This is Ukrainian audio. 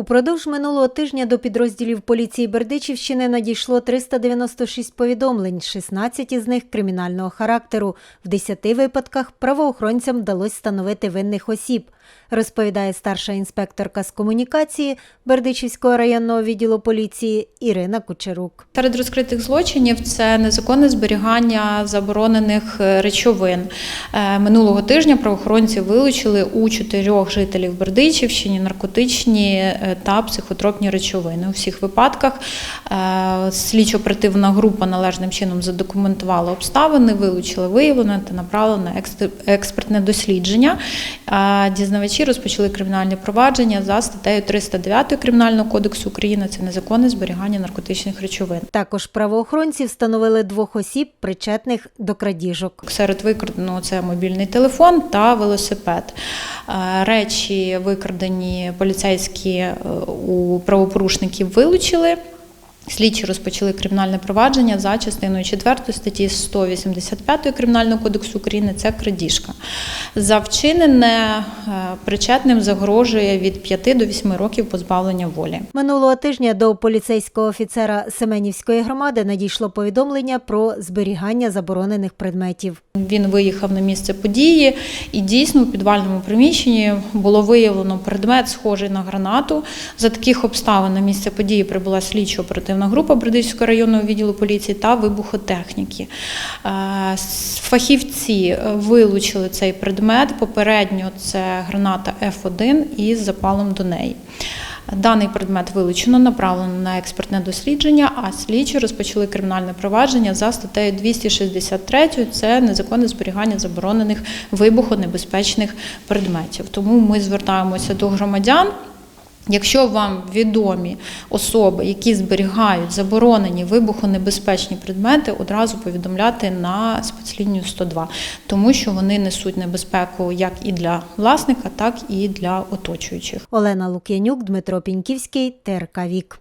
Упродовж минулого тижня до підрозділів поліції Бердичівщини надійшло 396 повідомлень, 16 із них кримінального характеру. В 10 випадках правоохоронцям вдалося встановити винних осіб, розповідає старша інспекторка з комунікації Бердичівського районного відділу поліції Ірина Кучерук. Серед розкритих злочинів це незаконне зберігання заборонених е, речовин. Е, Минулого тижня правоохоронці вилучили у чотирьох жителів Бердичівщини наркотичні е, та психотропні речовини. У всіх випадках е, слідчо-оперативна група належним чином задокументувала обставини, вилучила виявлене та направила на експертне дослідження. Е, Дізнавачі розпочали кримінальне провадження за статтею 309 Кримінального кодексу України. Це незаконне зберігання наркотичних речовин. Також правоохоронці встановили двох осіб, причетних до крадіжок. Серед викраденого це мобільний телефон та велосипед. Е, Речі викрадені поліцейські е, у правопорушників вилучили. Слідчі розпочали кримінальне провадження за частиною 4 статті 185 Кримінального кодексу України. Це крадіжка. За вчинене е, причетним загрожує від 5 до 8 років позбавлення волі. Минулого тижня до поліцейського офіцера Семенівської громади надійшло повідомлення про зберігання заборонених предметів. Він виїхав на місце події, і дійсно у підвальному приміщенні було виявлено предмет, схожий на гранату. За таких обставин на місце події прибула слідчо-оперативна група Бердичівського районного відділу поліції та вибухотехніки. Е, Фахівці е, вилучили цей предмет. Попередньо це граната F1 із запалом до неї. Даний предмет вилучено, направлено на експертне дослідження, а слідчі розпочали кримінальне провадження за статтею 263. Це незаконне зберігання заборонених вибухонебезпечних предметів. Тому ми звертаємося до громадян. Якщо вам відомі особи, які зберігають заборонені вибухонебезпечні предмети, одразу повідомляти на спецлінію 102, тому що вони несуть небезпеку як і для власника, так і для оточуючих. Олена Лук'янюк, Дмитро Піньківський, ТРК Вік.